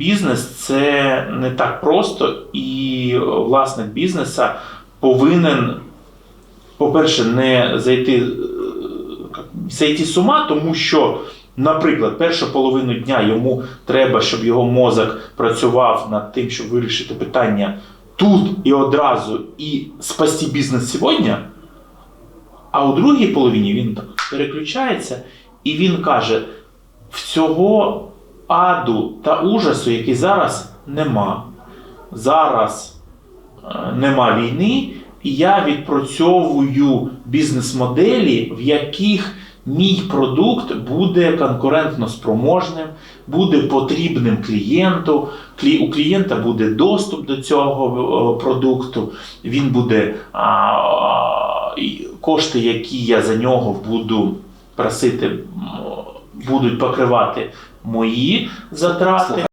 бізнес це не так просто, і власник бізнеса повинен, по-перше, не зайти, е, зайти з ума, тому що, наприклад, першу половину дня йому треба, щоб його мозок працював над тим, щоб вирішити питання тут і одразу, і спасти бізнес сьогодні. А у другій половині він переключається і він каже: всього аду та ужасу, який зараз нема. Зараз е, нема війни, і я відпрацьовую бізнес-моделі, в яких мій продукт буде конкурентно спроможним, буде потрібним клієнту. У клієнта буде доступ до цього е, продукту, він буде кошти, які я за нього буду просити, будуть покривати мої затрати.